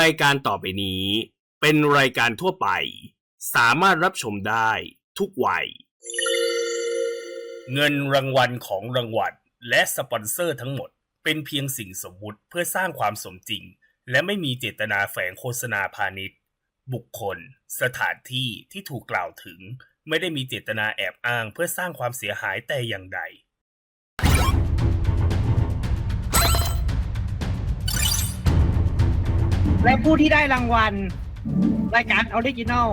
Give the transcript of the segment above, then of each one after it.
รายการต่อไปนี้ เป็นรายการทั่วไป สามารถรับชมได้ทุกวัย เงินรางวัลของรางวัลและสปอนเซอร์ทั้งหมด เป็นเพียงสิ่งสมมุติเพื่อสร้างความสมจริง และไม่มีเจตนาแฝงโฆษณาพาณิชย์ บุคคล สถานที่ที่ถูกกล่าวถึง ไม่ได้มีเจตนาแอบอ้างเพื่อสร้างความเสียหายแต่อย่างใด และผู้ที่ได้รางวัล รายการออริจินอล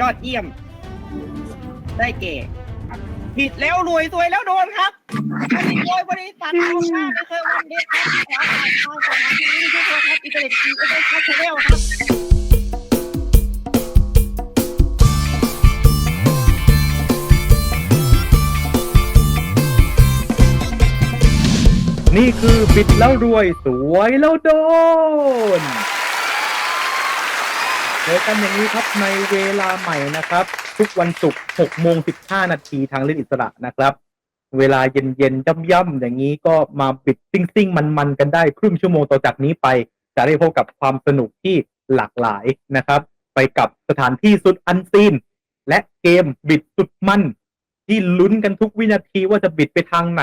ยอดเยี่ยม ได้เก่ผิดแล้วรวยสวยแล้วโดนครับผลิตโดยบริษัททางชาติไม่เคยวันเด็กครับขอขอบคุณทุกคนครับอินเทอร์เน็ตทีเอสเอสชาแนลครับ นี่คือบิดแล้วรวยสวยแล้วโดน เจอกันอย่างนี้ครับในเวลาใหม่นะครับ ทุกวันศุกร์6โมง15 นาทีทางเล่นอิสระนะครับ เวลาเย็นๆย่ำๆอย่างนี้ก็มาบิดซิ่งๆ มันๆ กันได้ครึ่งชั่วโมงต่อจากนี้ไป จะได้พบกับความสนุกที่หลากหลายนะครับ ไปกับสถานที่สุดอันซีน และเกมบิดสุดมัน ที่ลุ้นกันทุกวินาทีว่าจะบิดไปทางไหน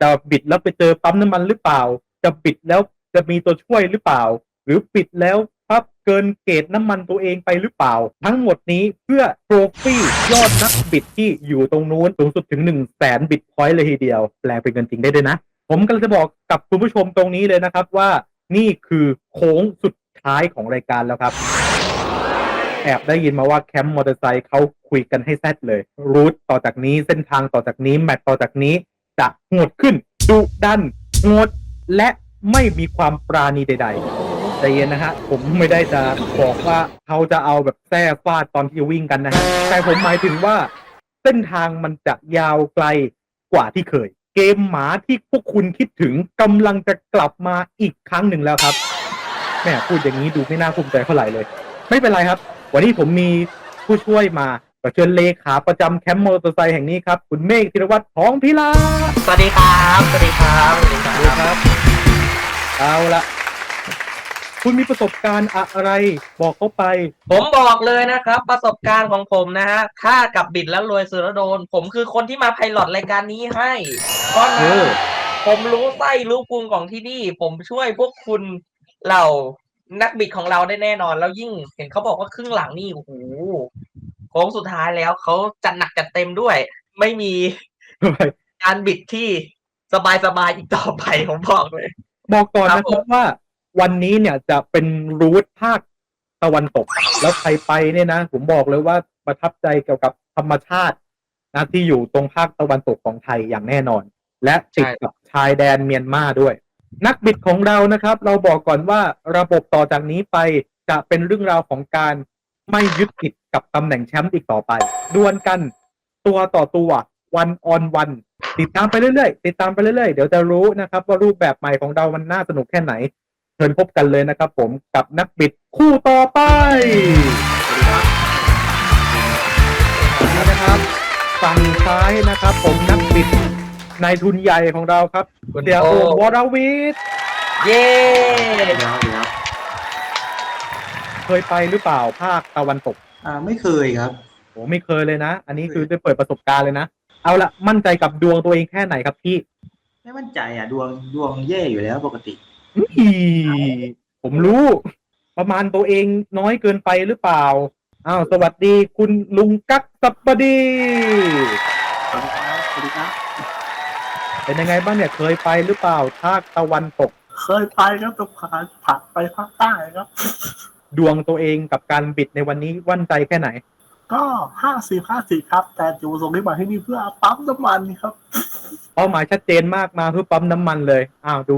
จะบิดแล้วไปเจอปั๊มน้ำมันหรือเปล่า จะบิดแล้วจะมีตัวช่วยหรือเปล่า หรือปิดแล้วพับเกินเกณฑ์น้ำมันตัวเองไปหรือเปล่า ทั้งหมดนี้เพื่อโทรฟี่ยอดนักบิดที่อยู่ตรงนู้นสูงสุดถึง1นึ่งแสนบิตพอยต์เลยทีเดียว แปลเป็นเงินจริงได้ด้วยนะ ผมกำลังจะบอกกับคุณผู้ชมตรงนี้เลยนะครับว่านี่คือโค้งสุดท้ายของรายการแล้วครับ แอบได้ยินมาว่าแคมป์มอเตอร์ไซค์เขาคุยกันให้แซดเลย รูทต่อจากนี้เส้นทางต่อจากนี้แมตต์ต่อจากนี้ จะโหดขึ้นดุดันโหดและไม่มีความปราณีใดๆใจเย็นนะฮะ ผมไม่ได้จะบอกว่าเขาจะเอาแบบแท้ฟาดตอนที่วิ่งกันนะฮะแต่ผมหมายถึงว่า เส้นทางมันจะยาวไกลกว่าที่เคย เกมหมาที่พวกคุณคิดถึงกำลังจะกลับมาอีกครั้งหนึ่งแล้วครับแม่พูดอย่างนี้ดูไม่น่าภูมิใจเท่าไหร่เลย ไม่เป็นไรครับ วันนี้ผมมีผู้ช่วยมา ก็เชิญเลขาประจำแคมป์มอเตอร์ไซค์แห่งนี้ครับ คุณเมฆธีรวัตรทองพิลาสวัสดีครับ สวัสดีครับ สวัสดีคสรัวัสดีบครับ เอาละคุณมีประสบการณ์อะไร บอกเขาไป ผมบอกเลยนะครับ ประสบการณ์ของผมนะฮะถ้ากับบิดแล้วรวยสุดแล้วโดน ผมคือคนที่มาไพลอตรายการนี้ให้ เพราะเอนั้นอผมรู้ไส้รู้พุงของที่นี่ ผมช่วยพวกคุณเหล่านักบิดของเราได้แน่นอน แล้วยิ่งเห็นเขาบอกว่าครึ่งหลังนี่โอ้โหโค้งสุดท้ายแล้วเขาจัดหนักจัดเต็มด้วย ไม่มีการบิดที่สบายๆอีกต่อไปผมบอกเลย บอกก่อนครับนะคผรับมว่า วันนี้เนี่ยจะเป็นรูทภาคตะวันตก แล้วใครไปเนี่ยนะ ผมบอกเลยว่าประทับใจเกี่ยวกับธรรมชาตินะที่อยู่ตรงภาคตะวันตกของไทยอย่างแน่นอน และติดกับชายแดนเมียนมาด้วย นักบิดของเรานะครับ เราบอกก่อนว่าระบบต่อจากนี้ไปจะเป็นเรื่องราวของการ ไม่ยึดติดกับตำแหน่งแชมป์อีกต่อไป ดวลกันตัวต่อตัววันออนวันติดตามไปเรื่อยๆ ติดตามไปเรื่อยๆ เดี๋ยวจะรู้นะครับ ว่ารูปแบบใหม่ของเรามันน่าสนุกแค่ไหนเชิญพบกันเลยนะครับผมกับนักบิดคู่ต่อไป สวัสดีนะครับ ฝั่งซ้ายนะครับ ผมนักบิดนายทุนใหญ่ของเราครับคุณเสียโอโอมวรวิทย์ เย้ เคยไปหรือเปล่าภาคตะวันตกอ่าไม่เคยครับ โอ้ไม่เคยเลยนะ อันนี้คือได้เปิดประสบการณ์เลยนะ เอาละมั่นใจกับดวงตัวเองแค่ไหนครับพี่ไม่มั่นใจอะดวงดวงแย่อยู่แล้วปกติอีผมรู้ ประมาณตัวเองน้อยเกินไปหรือเปล่า อ้าว สวัสดีคุณลุงกั๊กสัปปดี สวัสดีครับสวัสดีครับเป็นยังไงบ้างเนี่ยเคยไปหรือเปล่าภาคตะวันตก เคยไปครับแตะผ่านผ่านไปภาคใต้ครับ ดวงตัวเองกับการบิดในวันนี้วั่นใจแค่ไหน ก็ห้าสิบห้าสิบครับ แต่จุดประสงค์ที่มาที่นี่เพื่อปั๊มน้ำมันครับเป้าหมายชัดเจนมากมาเพื่อปั๊มน้ำมันเลยอ้าวดู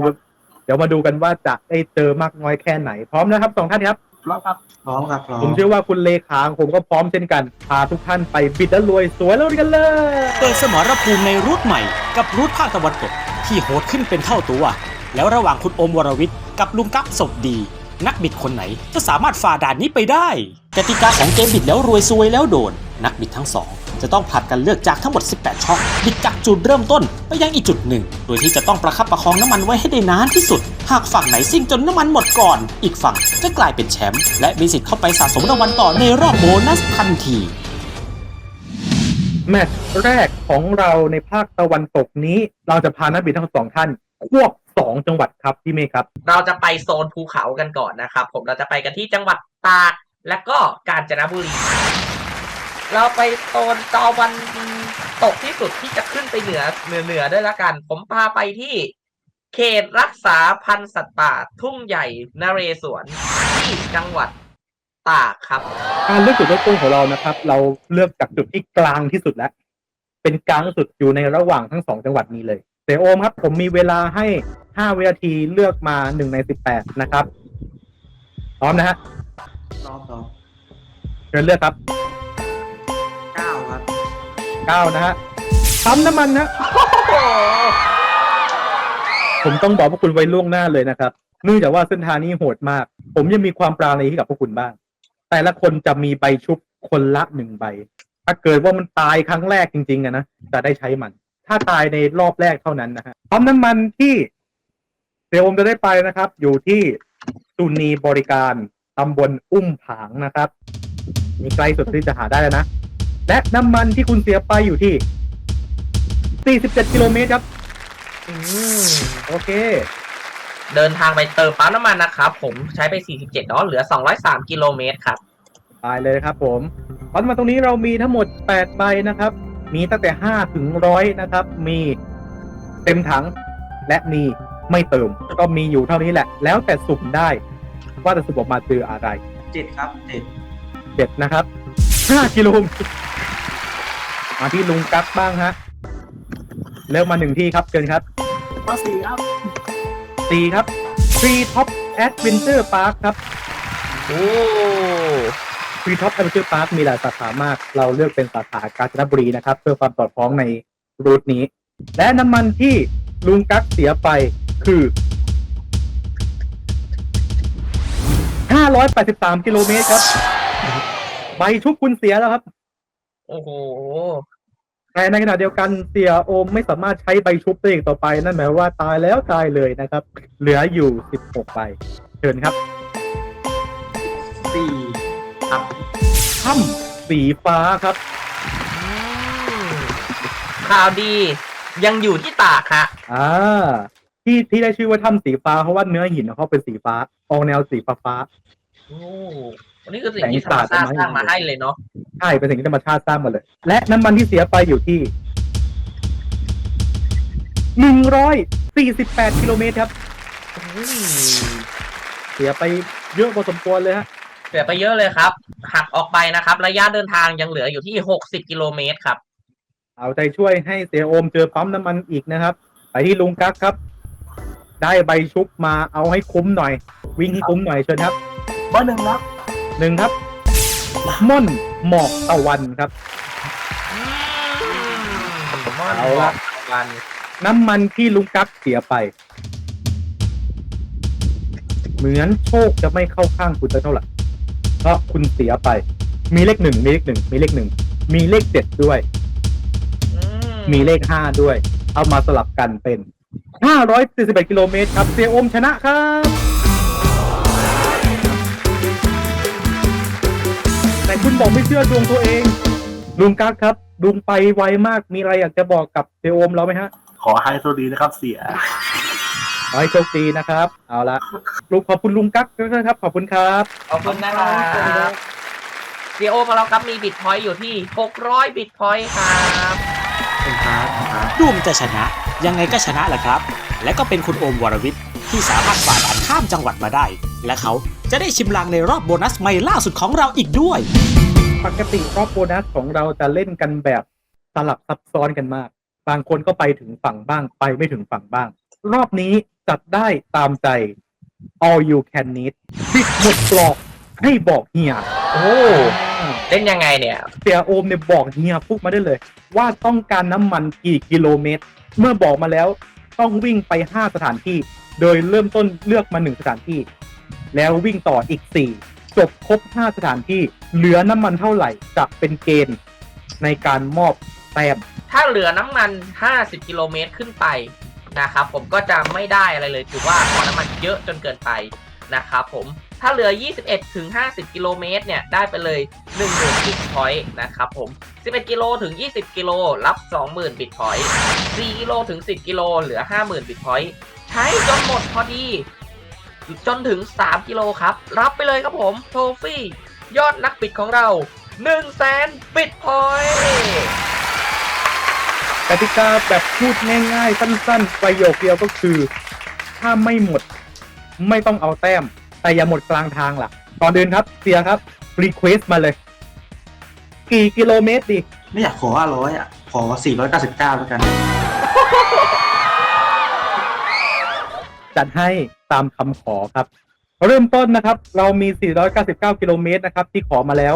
เดี๋ยวมาดูกันว่าจะได้เจอมากน้อยแค่ไหน พร้อมนะครับสองท่านครับแล้วครับพร้อมครับพร้อมผมเชื่อว่าคุณเลขาของผมก็พร้อมเช่นกันพาทุกท่านไปบิดแล้วรวยสวยแล้วกันเลยเปิดสมรภูมิในรูทใหม่กับรูทภาคตะวันตกที่โหดขึ้นเป็นเท่าตัว แล้วระหว่างคุณโอมวรวิทย์กับลุงกั๊กสดดี นักบิดคนไหนจะสามารถฝ่าด่านนี้ไปได้ กติกาของเกมบิดแล้วรวยซวยแล้วโดน นักบิดทั้งสองจะต้องผลัดกันเลือกจากทั้งหมด 18 ช่อง บิดจากจุดเริ่มต้นไปยังอีกจุดหนึ่ง โดยที่จะต้องประคับประคองน้ำมันไว้ให้ได้นานที่สุด หากฝั่งไหนซิ่งจนน้ำมันหมดก่อน อีกฝั่งจะกลายเป็นแชมป์และมีสิทธิ์เข้าไปสะสมรางวัลต่อในรอบโบนัสทันทีแมตช์แรกของเราในภาคตะวันตกนี้ เราจะพานักบินทั้งสองท่าน ควบ สองจังหวัดครับพี่เมฆครับ เราจะไปโซนภูเขากันก่อนนะครับ ผมเราจะไปกันที่จังหวัดตากและก็กาญจนบุรี เราไปโซนตะวันตกที่สุดที่จะขึ้นไปเหนือเหนือเหนือด้วยละกัน ผมพาไปที่เขตรักษาพันธุ์สัตว์ป่า ทุ่งใหญ่นเรศวรที่จังหวัดตากครับ การเลือกจุดเริ่มต้นของเรานะครับ เราเลือกจากจุดที่กลางที่สุดแล้วเป็นกลางที่สุดอยู่ในระหว่างทั้งสองจังหวัดนี้เลยเสยโอมครับ ผมมีเวลาให้ ห้าวินาทีเลือกมาหนึ่งในสิบแปดนะครับ พร้อมนะฮะรอบต่อเชิญเลือกครับเก้าครับเก้านะฮะปั๊มน้ำมันนะ ผมต้องบอกพวกคุณไว้ล่วงหน้าเลยนะครับเนื่องจากว่าเส้นทางนี้โหดมาก ผมยังมีความปราณีให้กับพวกคุณบ้าง แต่ละคนจะมีใบชุบคนละหนึ่งใบ ถ้าเกิดว่ามันตายครั้งแรกจริงๆอะนะจะได้ใช้มัน ถ้าตายในรอบแรกเท่านั้นนะฮะปั๊มน้ำมันที่ เดี๋ยวผมจะได้ไปนะครับ อยู่ที่สุนีบริการตำบลอุ้มผางนะครับมีใกล้สุดที่จะหาได้แล้วนะ และน้ำมันที่คุณเสียไปอยู่ที่ 47 กิโลเมตรครับ อืมโอเค เดินทางไปเติมปั๊มน้ำมันนะครับ ผมใช้ไป 47เนาะเหลือ 203 กิโลเมตรครับตายเลยครับผมปั๊มน้ำมันตรงนี้เรามีทั้งหมด 8 ใบนะครับ มีตั้งแต่ 5 ถึง 100 นะครับ มีเต็มถังและมี ไม่เติม ก็มีอยู่เท่านี้แหละ แล้วแต่สุ่มได้ ว่าจะสุ่มออกมาคืออะไรเจ็ดครับเจ็ดเจ็ดนะครับ5กิโลเมตรมาที่ลุงกั๊กบ้างฮะเริ่มมาหนึ่งที่ครับเชิญครับข้อสี่ครับสี่ครับ Tree Top Adventure Park ครับโอ้ Tree Top Adventure Park มีหลายสาขามาก เราเลือกเป็นสาขากาญจนบุรีนะครับ เพื่อความสอดคล้องในรูทนี้ และน้ำมันที่ลุงกั๊กเสียไป คือ 583 กิโลเมตรครับ ใบชุบคุณเสียแล้วครับ โอ้โห แต่ในขณะเดียวกันเสียโอมไม่สามารถใช้ใบชุบได้อีกต่อไป นั่นหมายว่าตายแล้วตายเลยนะครับ เหลืออยู่ 16 ใบ เชิญครับสี่ครับถ้ำสีฟ้าครับ ข่าวดียังอยู่ที่ตากฮะ อ่า ที่ที่ได้ชื่อว่าถ้ำสีฟ้าเพราะว่าเนื้อหินของเขาเป็นสีฟ้าออกแนวสีฟ้าฟ้า โอ้อันนี้คือสิ่งที่ธรรมชาติสร้างมาให้เลยเนาะๆใช่เป็นสิ่งที่ธรรมชาติสร้างมาเลย และน้ำมันที่เสียไปอยู่ที่148กิโลเมตรครับอุ้ยเสียไปเยอะพอสมควรเลยฮะเสียไปเยอะเลยครับ หักออกไปนะครับ ระยะเดินทางยังเหลืออยู่ที่60กิโลเมตรครับ เอาใจช่วยให้เสียโอมเจอปั๊มน้ำมันอีกนะครับ ไปที่ลุงกั๊กครับ ได้ใบชุบมาเอาให้คุ้มหน่อย วิ่งให้คุ้มหน่อยเชิญครับเบอร์หนึ่งครับหนึ่งครับม่อนหมอกตะวันครับเอาละ วันน้ำมันที่ลุงกั๊กเสียไป เหมือนโชคจะไม่เข้าข้างคุณสักเท่าไหร่เพราะคุณเสียไป มีเลขหนึ่งมีเลขหนึ่งมีเลขหนึ่งมีเลขเจ็ดด้วยอืมีเลขห้าด้วย เอามาสลับกันเป็น 541 กิโลเมตรครับ เสียโอมชนะครับ แต่คุณบอกไม่เชื่อดวงตัวเอง ลุงกั๊กครับ ลุงไปไวมาก มีอะไรอยากจะบอกกับเสียโอมเราไหมฮะ ขอให้โชคดีนะครับ เสีย ขอให้โชคดีนะครับ เอาละลุงขอบคุณลุงกั๊กด้วยนะครับ ขอบคุณครับ ขอบคุณนะครับซีโอของเราครับมีบิตพอยต์อยู่ที่ 600 บิตพอยต์ครับเป็นครับครับดูมันจะชนะ ยังไงก็ชนะแหละครับ และก็เป็นคุณโอมวรวิทย์ที่สามารถฝ่าด่านข้ามจังหวัดมาได้ และเขาจะได้ชิมลางในรอบโบนัสใหม่ล่าสุดของเราอีกด้วย ปกติรอบโบนัสของเราจะเล่นกันแบบสลับซับซ้อนกันมาก บางคนก็ไปถึงฝั่งบ้าง ไปไม่ถึงฝั่งบ้าง รอบนี้จัดได้ตามใจ all you can need บิดหมดกรอกให้บอกเฮีย โอ้เล่นยังไงเนี่ย เสียโอมเนี่ยบอกเฮียพูดมาได้เลย ว่าต้องการน้ำมันกี่กิโลเมตร เมื่อบอกมาแล้วต้องวิ่งไป 5 สถานที่ โดยเริ่มต้นเลือกมา 1 สถานที่ แล้ววิ่งต่ออีก 4 จบครบ 5 สถานที่ เหลือน้ำมันเท่าไหร่จะเป็นเกณฑ์ในการมอบแต้ม ถ้าเหลือน้ำมัน 50 กิโลเมตรขึ้นไปนะครับผมก็จะไม่ได้อะไรเลย ถือว่าน้ำมันเยอะจนเกินไปนะครับผม ถ้าเหลือ 21ถึง50 กิโลเมตรเนี่ย ได้ไปเลย10,000บิตพอยต์นะครับผม 11 กิโลถึง 20 กิโลรับ 20,000 บิตพอยต์4กิโลถึง 10 กิโลเหลือ 50,000 บิตพอยต์ใช้จนหมดพอดี จนถึง 3 กิโลครับ รับไปเลยครับผม โทฟี่ ยอดนักบิดของเรา1 0 0 0 0แสนบิตพอยต์กติกาแบบพูดง่ายๆ สั้นๆ ประโยคเดียวก็คือ ถ้าไม่หมดไม่ต้องเอาแต้ม แต่อย่าหมดกลางทางล่ะก่อนเดินครับเสียครับรีเควสมาเลย กี่กิโลเมตรดี ไม่อยากขอห้าร้อยอะ ขอสี่ร้อยเก้าสิบเก้าแล้วกัน จัดให้ตามคำขอครับ เริ่มต้นนะครับ เรามี 499 กิโลเมตรนะครับ ที่ขอมาแล้ว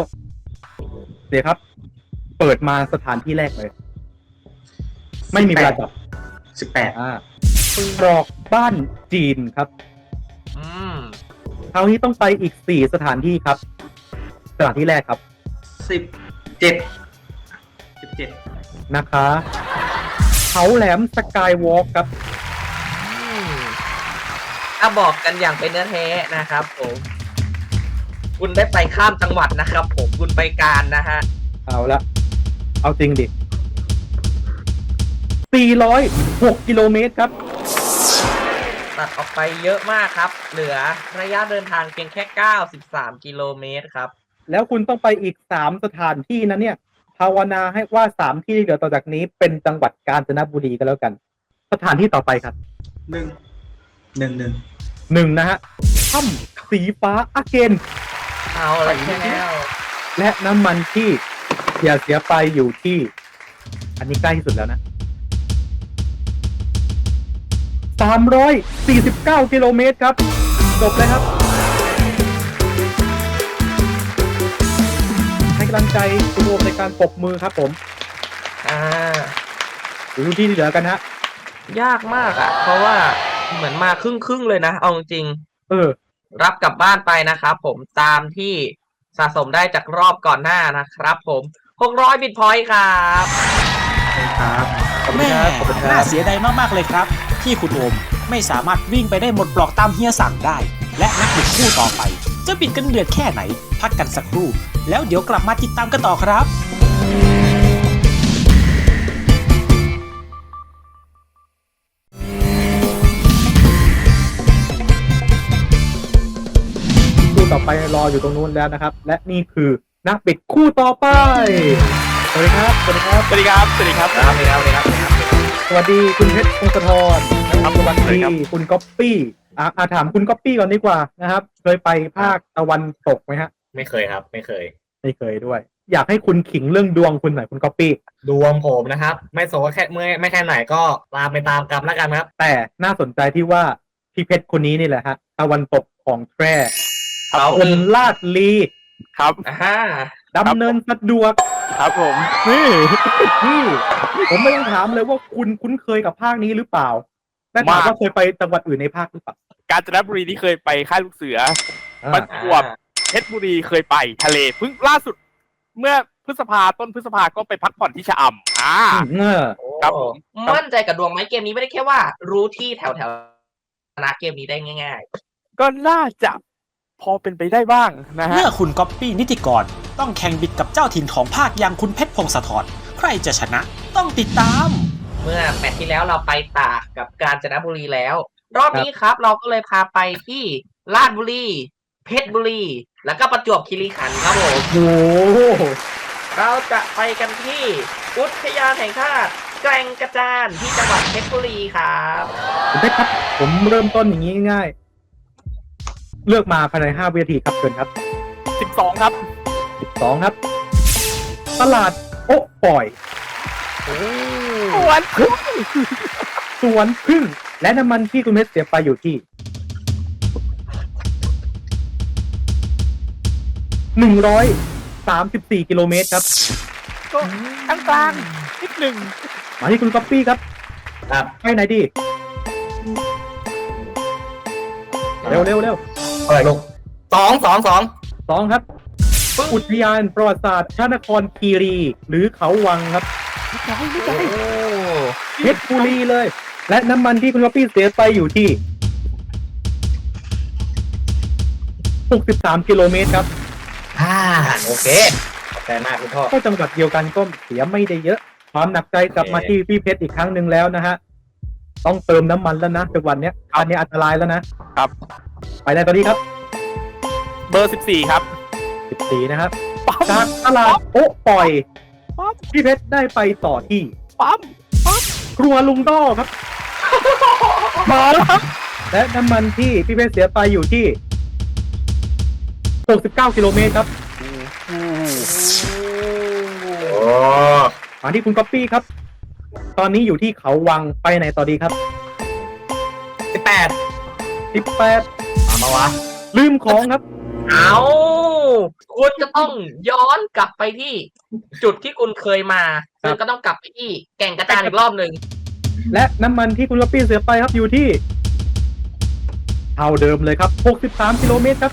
เดี๋ยวครับ เปิดมาสถานที่แรกเลย ไม่มีเวลาจับสิบแปดอ่าตรอกบ้านจีนครับ อืม คราวนี้ต้องไปอีก4สถานที่ครับ สถานที่แรกครับ สิบเจ็ดสิบเจ็ดนะคะ เขาแหลมสกายวอล์กครับอืมถ้าบอกกันอย่างเป็นเนื้อแท้นะครับผมคุณได้ไปข้ามจังหวัดนะครับ ผมคุณไปการนะฮะเอาละ เอาจริงดิ406 กิโลเมตรครับ ตัดออกไปเยอะมากครับ เหลือระยะเดินทางเพียงแค่ 93 กิโลเมตรครับ แล้วคุณต้องไปอีก3สถานที่นะเนี่ยภาวนาให้ว่า3ที่ที่เหลือต่อจากนี้เป็นจังหวัดกาญจนบุรีก็แล้วกัน สถานที่ต่อไปครับหนึ่งหนึ่งหนึ่งหนึ่งนะฮะถ้ำสีฟ้าอาเกนเอาละแล้วและน้ำมันที่อย่าเสียไปอยู่ที่ อันนี้ใกล้ที่สุดแล้วนะ 349 กิโลเมตรครับ จบเลยครับ ให้กำลังใจคุณโอมในการปรบมือครับผม อ่าดูที่ที่เหลือกันฮะ ยากมากอะ่ะ เพราะว่าเหมือนมาครึ่งครึ่งๆเลยนะ เอาจริง เออๆรับกลับบ้านไปนะครับผมตามที่สะสมได้จากรอบก่อนหน้านะครับผม600บิตพอยต์ครับครับ ขอบคุณแม่ครับ ขอบคุณคน่ารับ เสียดายมาก ๆ เลยครับ ที่คุณโอมไม่สามารถวิ่งไปได้หมดปลอกตามเฮียสั่งได้ และนักบิดคู่ต่อไป จะบิดกันเดือดแค่ไหน พักกันสักครู่ แล้วเดี๋ยวกลับมาติดตามกันต่อครับคู่ต่อไปรออยู่ตรงนู้นแล้วนะครับ และนี่คือนักบิดคู่ต่อไปสวัสดีครับสวัสดีครับสวัสดีครับสวัสดีครับครับเลยครับเลยครับส วัสดีคุณเพชรพงศธรนะครับครับสวัสสวัสดีดีครับคุณก๊อปปี้อะอะถามคุณก๊อปปี้ก่อนดีกว่านะครับ เคยไปภาคตะวันตกไหมฮะ ไม่เคยครับ ไม่เคย ไม่เคยด้วย อยากให้คุณขิงเรื่องดวงคุณหน่อยคุณก๊อปปี้ดวงผมนะครับ ไม่สนว่าแค่เมื่อไม่แค่ไหนก็ตามไปตามกรรมแล้วกันครับ แต่น่าสนใจที่ว่าพี่เพชรคนนี้นี่แหละฮะตะวันตกของแพร่เราคนลาดลีครับอ่าดำเนินสะดวก ครับผมนี่นี่ผมไม่ต้องถามเลยว่าคุณคุ้นเคยกับภาคนี้หรือเปล่าแต่ถามว่าเคยไปจังหวัดอื่นในภาคหรือเปล่า กาญจนบุรีที่เคยไปค่ายลูกเสืออ่ามันขวบเพชรบุรีเคยไปทะเลเพิ่งล่าสุด เมื่อพฤษภาต้นพฤษภาก็ไปพักผ่อนที่ชะอำอ่าเออครับผมมั่นใจกับดวงไหมเกมนี้ไม่ได้แค่ว่า รู้ที่แถวแถวๆชนะเกมนี้ได้ง่ายก็น่าจะพอเป็นไปได้บ้างนะฮะเมื่อคุณก๊อปปี้นิติกร ต้องแข่งบิดกับเจ้าถิ่นของภาคอย่างคุณเพชรพงศธรใครจะชนะต้องติดตามๆเมื่อแมตช์ที่แล้วเราไปตากกับกาญจนบุรีแล้ว รอบนี้ครับเราก็เลยพาไปที่ลาดบุรี เพชรบุรี แล้วก็ประจวบคีรีขันธ์ครับผมโอ้โหเราจะไปกันที่อุทยานแห่งชาติแกลงกระจานที่จังหวัดเพชรบุรีครับคุณเพชรครับ ผมเริ่มต้นอย่างนี้ง่ายๆเลือกมาภายในห้าวินาทีครับเชิญครับ 12 ครับ สิบสองครับ ตลาดโอ๊ะปล่อย สวนพึ่งสวนพึ่ง และน้ำมันที่คุณเพชรเสียไปอยู่ที่หนึ่งร้อยสามสิบสี่กิโลเมตรครับ ก็กลางๆนิดหนึ่งมาที่คุณก๊อปปี้ครับครับไปไหนดี เร็วเร็วเร็วเท่าไหร่ลูกสองสองสองสองครับ อุทยานประวัติศาสตร์พระนครคีรี หรือเขาวังครับไม่ใช่ไม่ใช่โอ้เพชรบุรีเลย และน้ำมันที่คุณก๊อปปี้เสียไปอยู่ที่ 63 กิโลเมตรครับอ่าโอเคขอบใจมากคุณพ่อก็จังหวัดเดียวกันก็เสียไม่ได้เยอะ ความหนักใจกลับมาที่พี่เพชรอีกครั้งหนึ่งแล้วนะฮะต้องเติมน้ำมันแล้วนะจังหวัดเนี้ยอันนี้อันตรายแล้วนะครับ ไปในตอนนี้ครับ เบอร์สิบสี่ครับ 14นะครับปั๊มจากตลาดโอ๊ะปล่อยปั๊มพี่เพชรได้ไปต่อที่ปั๊มครัวลุงต้อครับมาแล้วครับและน้ำมันที่พี่เพชรเสียไปอยู่ที่ 69 กิโลเมตรครับโอ้มาที่คุณก๊อปปี้ครับ ตอนนี้อยู่ที่เขาวังไปไหนต่อดีครับสิบแปด18 มามาวะ ลืมของครับ เอา คุณจะต้องย้อนกลับไปที่จุดที่คุณเคยมาครับซึ่งก็ต้องกลับไปที่แก่งกระจานอีกรอบหนึ่งและน้ำมันที่คุณก๊อปปี้เสียไปครับอยู่ที่เท่าเดิมเลยครับ 63 กิโลเมตรครับ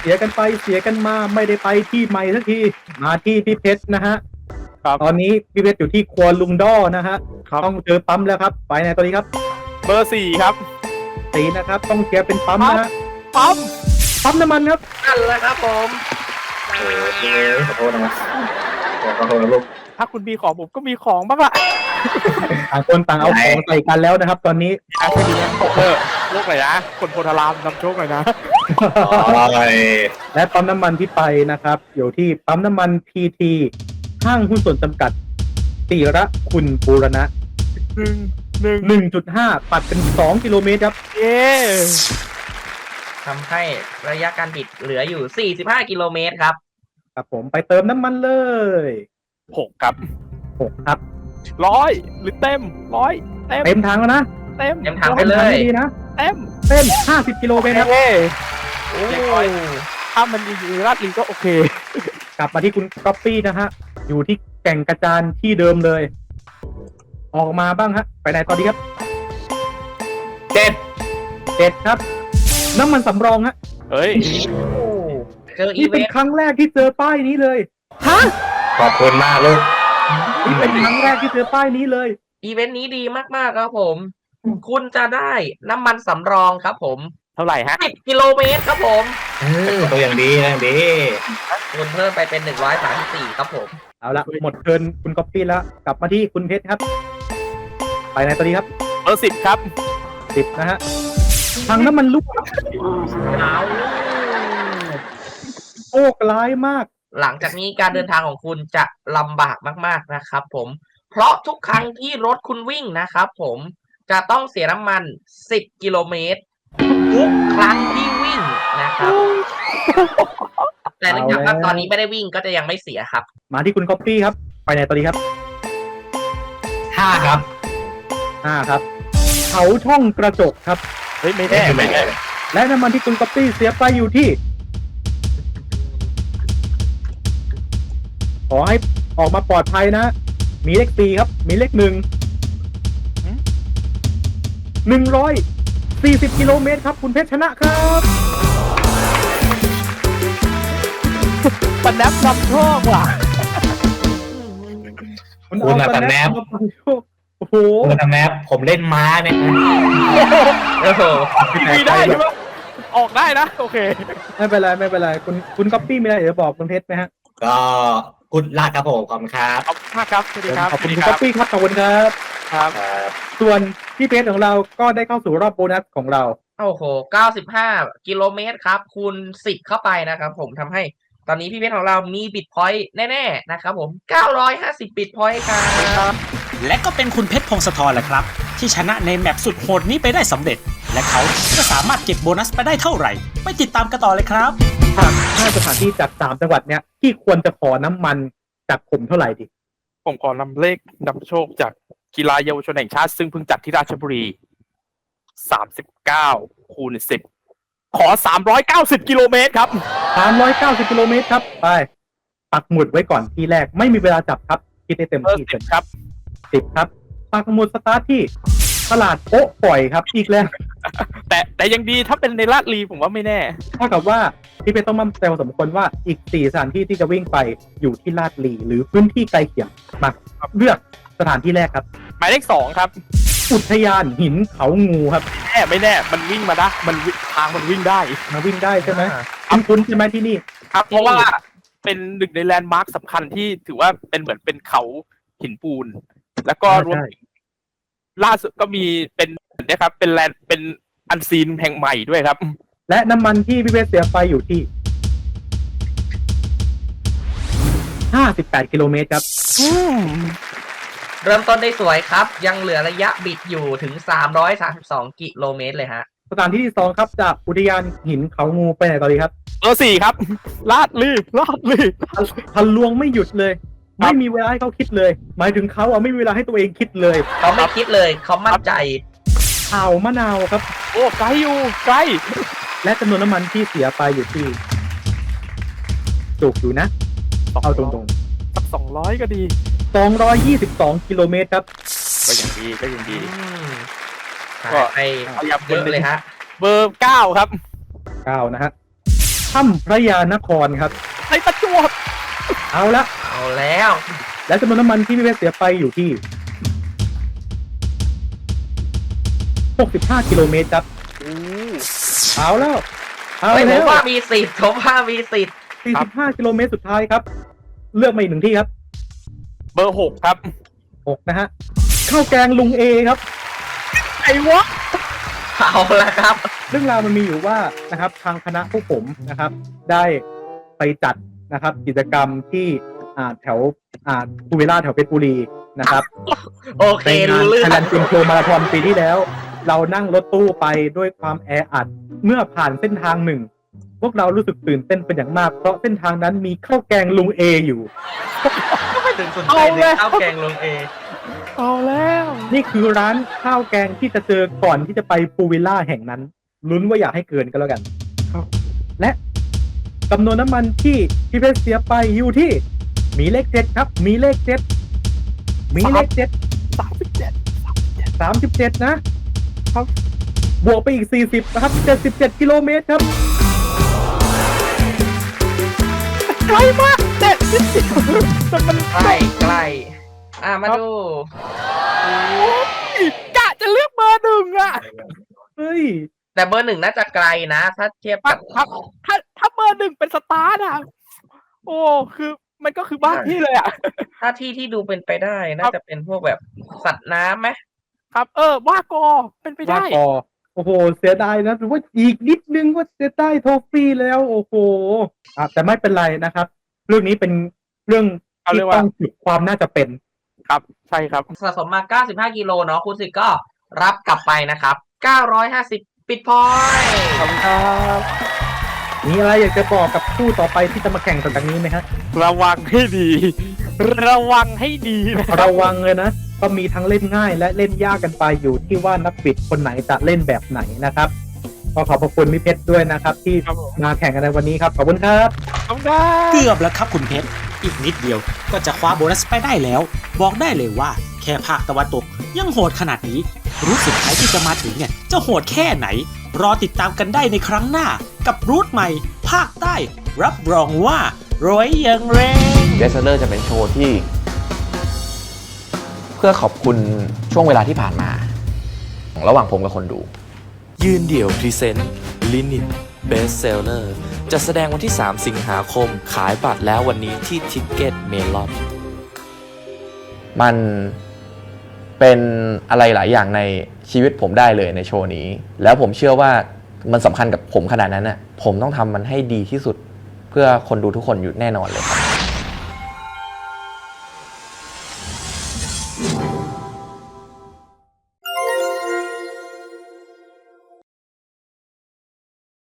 เสียกันไปเสียกันมาไม่ได้ไปที่ใหม่สักที มาที่พี่เพชรนะฮะครับตอนนี้พี่เพชรอยู่ที่ครัวลุงด้อนะฮะครับต้องเจอปั๊มแล้วครับ ไปไหนตอนนี้ครับ เบอร์สี่ครับ สีนะครับ ต้องเคลียร์เป็นปั๊มนะฮะ ปั๊ม ปั๊มน้ำมันครับนั่นแหละครับผมโอ้ยขอโทษนะขอโทษนะลูกถ้าคุณมีของผมก็มีของบ้างละต่างคนต่างเอาของใส่กันแล้วนะครับ ตอนนี้อะไม่ดีนะเออโลกไหนนะคนโพธารามนำโชคหน่อยนะ และปั๊มน้ำมันที่ไปนะครับ อยู่ที่ปั๊มน้ำมันพีทีห้างหุ้นส่วนจำกัดตีระคุณบูรณะหนึ่งหนึ่ง1.5ปัดเป็น2กิโลเมตรครับ เย้ ทำให้ระยะการบิดเหลืออยู่ 45 กิโลเมตรครับ ครับผมไปเติมน้ำมันเลยหกครับ6ครับ ร้อยหรือเต็มร้อยเต็มเต็มทางแล้วนะเต็มเต็มถังไปเต็มเลทางยให้ดีนะเต็มเต็ม50กิโลเมตรครับเย้โอ้เรียบร้อยถ้ามันอยู่ในราดลีก็โอเค กลับมาที่คุณก๊อปปี้นะฮะ อยู่ที่แก่งกระจานที่เดิมเลย ออกมาบ้างฮะ ไปไหนตอนนี้ครับเจ็ดเจ็ดครับ น้ำมันสำรองฮะเฮ้ย เจออีนี่เวเป็นนต์ครั้งแรกที่เจอป้ายนี้เลยฮะขอบคุณมากลูกนี่เป็นครั้งแรกที่เจอป้ายนี้เลย อีเวนต์นี้ดีมากๆครับผม คุณจะได้น้ำมันสำรองครับผมเท่าไหร่ฮะ 10กิโลเมตรครับผม เออตัวอย่างดีอย่างดี คุณเพิ่มไปเป็น 134 ครับผม เอาละหมดเทิร์นคุณก๊อปปี้แล้ว กลับมาที่คุณเพชรครับ ไปไหนตอนนี้ครับเบอร์สิบครับ สิบนะฮะ ทางน้ำมันลุกครับโอ้กร้ายมาก หลังจากนี้การเดินทางของคุณจะลำบากมาก ๆนะครับ ผม เพราะทุกครั้งที่รถคุณวิ่งนะครับผมจะต้องเสียน้ำมัน 10 กิโลเมตร ทุกครั้งที่วิ่งนะครับ แต่เนื่องจากว่าตอนนี้ไม่ได้วิ่งก็จะยังไม่เสียครับ มาที่คุณก๊อปปี้ครับ ไปไหนตอนนี้ครับห้าครับห้าครับ เขาช่องกระจกครับเฮ้ยไม่แน่ไม่แน่และน้ำมันที่คุณก๊อปปี้เสียไปอยู่ที่ ขอให้ออกมาปลอดภัยนะ มีเลขสี่ครับ มีเลขหนึ่งหนึ่งร้อยสี่สิบกิโลเมตรครับ คุณเพชรชนะครับปันแนบนำโชคว่ะคุณคุณน่ะเอาแต่แนบโอ้โหคุณนะแมปผมเล่นม้าเนี่ยโอ้โหมีได้ใช่ไหมออกได้นะ โอเค ไม่เป็นไรไม่เป็นไรคุณคุณก๊อปปี้มีอะไรเดี๋ยวบอกคุณเพชรไหมฮะก็กุดลากครับผมขอบคุณครับขอบคุณมากครับ สวัสดีครับขอบคุณสคุณวัสก๊อปปี้ครับขอบคุณครับ ครับ ครับส่วนพี่เพชรของเราก็ได้เข้าสู่รอบโบนัสของเรา โอ้โห95กิโลเมตรครับ คูณ10เข้าไปนะครับ ผมทำให้ตอนนี้พี่เพชรของเรามีบิตพอยต์แน่ ๆ นะครับผม950บิตพอยต์ครับ และก็เป็นคุณเพชรพงศธรแหละครับ ที่ชนะในแมปสุดโหดนี้ไปได้สำเร็จ และเขาก็สามารถเก็บโบนัสไปได้เท่าไหร่ ไปติดตามกันต่อเลยครับ ถ้าถ้าสถานที่จากสามจังหวัดเนี้ยที่ควรจะขอน้ำมันจากผมเท่าไหร่ดีผมขอนำเลขนำโชคจากกีฬาเยาวชนแห่งชาติ ซึ่งเพิ่งจัดที่ราชบุรี 39 คูณ 10 ขอ 390 กิโลเมตรครับ390กิโลเมตรครับ ไป ปักหมุดไว้ก่อนที่แรกไม่มีเวลาจับครับ คิดให้เต็มเบอร์ที่สิเต็บมครับ สิบครับปักหมุดสตาร์ทที่ตลาดโอ๊ะปล่อยครับ อีกแล้ว แต่แต่ยังดีถ้าเป็นในลาดลีผมว่าไม่แน่ เท่ากับว่าพี่เพชรต้องมั่นใจพอสมควรว่าอีกสี่สถานที่ที่จะวิ่งไปอยู่ที่ลาดลีหรือพื้นที่ใกล้เคียงมาเลือกสถานที่แรกครับ หมายเลขสองครับอุทยานหินเขางูครับแน่ไม่แน่ มันวิ่งมาได้มันวิ่งทางมันวิ่งได้มาวิ่งได้ใช่ไหมอ่าคุ้นๆใช่ไหมที่นี่ ครับ เพราะว่าเป็นหนึ่งในแลนด์มาร์คสำคัญที่ถือว่าเป็นเหมือนเป็นเขาหินปูน แล้วก็อ่ารวมใช่ถึงล่าสุดก็มีเป็นนะครับ เป็นแลนด์เป็นอันซีนแห่งใหม่ด้วยครับ และน้ำมันที่พี่เพชรเสียไปอยู่ที่ 58 กิโลเมตรครับ เริ่มต้นได้สวยครับ ยังเหลือระยะบิดอยู่ถึง 332 กิโลเมตรเลยฮะ สถานที่ที่สองครับ จากอุทยานหินเขางูไปไหนต่อดีครับ เบอร์สี่ครับ ลาดลีลาดลีทะลวงไม่หยุดเลย ไม่มีเวลาให้เขาคิดเลย หมายถึงเขาอะไม่มีเวลาให้ตัวเองคิดเลยเขาไม่คิดเลยเขามั่นใจข่าวมะนาวครับ โอ้ไกลอยู่ไกลและจำนวนน้ำมันที่เสียไปอยู่ที่จุกอยู่นะเอาตรงสักสองร้อยก็ดีๆ222กิโลเมตรครับ ก็ยังดีก็ยังดีอืมก็หายไปพยายามเยอะเลยฮะ เบอร์เก้าครับ9นะฮะถ้ำพระยานครครับในประจวบเอาละ เอาแล้ว และจำนวนน้ำมันที่พี่เพชรเสียไปอยู่ที่ 65 กิโลเมตรครับเอาแล้ว เอาเฮ้ยผแล้มวว่ามีสิทธิ์ผมว่ามีสิทธิ์45 กิโลเมตรสุดท้ายครับ เลือกมาอีกหนึ่งที่ครับ เบอร์หกครับ 6 นะฮะ ข้าวแกงลุงเอครับ ไอ้วะ เอาละครับ เรื่องราวมันมีอยู่ว่านะครับทางคณะพวกผมนะครับ ได้ไปจัดนะครับ กิจกรรมที่ อ่าแถวอ่าภูวิลล่าแถวเพชรบุรีนะครับโอเคในงานรู้เรื่องไทยแลนด์ซิงโครมาราธอนปีที่แล้ว เรานั่งรถตู้ไปด้วยความแออัดเมื่อผ่านเส้นทางหนึ่ง พวกเรารู้สึกตื่นเต้นเป็นอย่างมาก เพราะเส้นทางนั้นมีข้าวแกงลุงเออยู่ไม่ถึงสนใจเลยข้าวแกงลงเอ เอาแล้วนี่คือร้านข้าวแกงที่จะเจอก่อนที่จะไปภูวิลล่าแห่งนั้น ลุ้นว่าอยากให้เกินก็แล้วกัน และจำนวนน้ำมันที่พี่เพชรเสียไปอยู่ที่ มีเลขเจ็ดครับ มีเลขเจ็ดมีเลขเจ็ดสามสิบเจ็ดสามสิบเจ็ดนะครับ บวกไปอีกสี่สิบนะครับเจ็ดสิบเจ็ดกิโลเมตรครับไกลมากเจ็ดนิดเดียวแต่มันใกล้ใกล้อะมาดูกะจะเลือกเบอร์หนึ่งอะเฮ้ยแต่เบอร์หนึ่งน่าจะไกลนะ ถ้าเทียบครักับบครับถ้าถ้าเบอร์หนึ่งเป็นสตาร์ทอะโอ้คือ มันก็คือบ้านพี่เลยอะถ้าที่ที่ดูเป็นไปได้น่าจะเป็นพวกแบบสัตว์น้ำไหมครับ เออว่ากอเป็นไปว่าได้กอโอ้โห เสียดายนะถือว่าอีกนิดนึงก็จะได้โทฟี่แล้ว โอ้โหอะแต่ไม่เป็นไรนะครับ เรื่องนี้เป็นเรื่องเอาที่เรียกว่า ต้องฝึกความน่าจะเป็น ครับ ใช่ครับ สะสมมา 95 กิโลเนาะคุณสิทธิ์ก็รับกลับไปนะครับ 950 ปิดพอยต์ ขอบคุณครับ มีอะไรอยากจะบอกกับคู่ต่อไปที่จะมาแข่งต่อจากนี้ไหมครับระวังให้ดี ระวังให้ดีนะระวังเลยนะ ก็มีทั้งเล่นง่ายและเล่นยากกันไปอยู่ที่ว่านักบิดคนไหนจะเล่นแบบไหนนะครับก็ขอบพระคุณมิเพชรด้วยนะครับ ที่ครับผมมาแข่งกันในวันนี้ครับขอบคุณครับขอบคุณครับเกือบแล้วครับคุณเพชรอีกนิดเดียวก็จะคว้าโบนัสไปได้แล้ว บอกได้เลยว่า แค่ภาคตะวันตกยังโหดขนาดนี้ รู้สุดท้ายที่จะมาถึงเนี่ยจะโหดแค่ไหน รอติดตามกันได้ในครั้งหน้า กับรูทใหม่ ภาคใต้ รับรองว่าร้อยยังแรงเดซเลอร์จะเป็นโชว์ที่ เพื่อขอบคุณช่วงเวลาที่ผ่านมา ระหว่างผมกับคนดู ยืนเดี่ยวพรีเซนต์ลินินเบสเซลเลอร์จะแสดงวันที่ 3 สิงหาคมขายบัตรแล้ววันนี้ที่ทิกเก็ตเมลอนมันเป็นอะไรหลายอย่างใน ชีวิตผมได้เลยในโชว์นี้ แล้วผมเชื่อว่ามันสำคัญกับผมขนาดนั้นน่ะผมต้องทำมันให้ดีที่สุด เพื่อคนดูทุกคนอยู่แน่นอนเลยครับ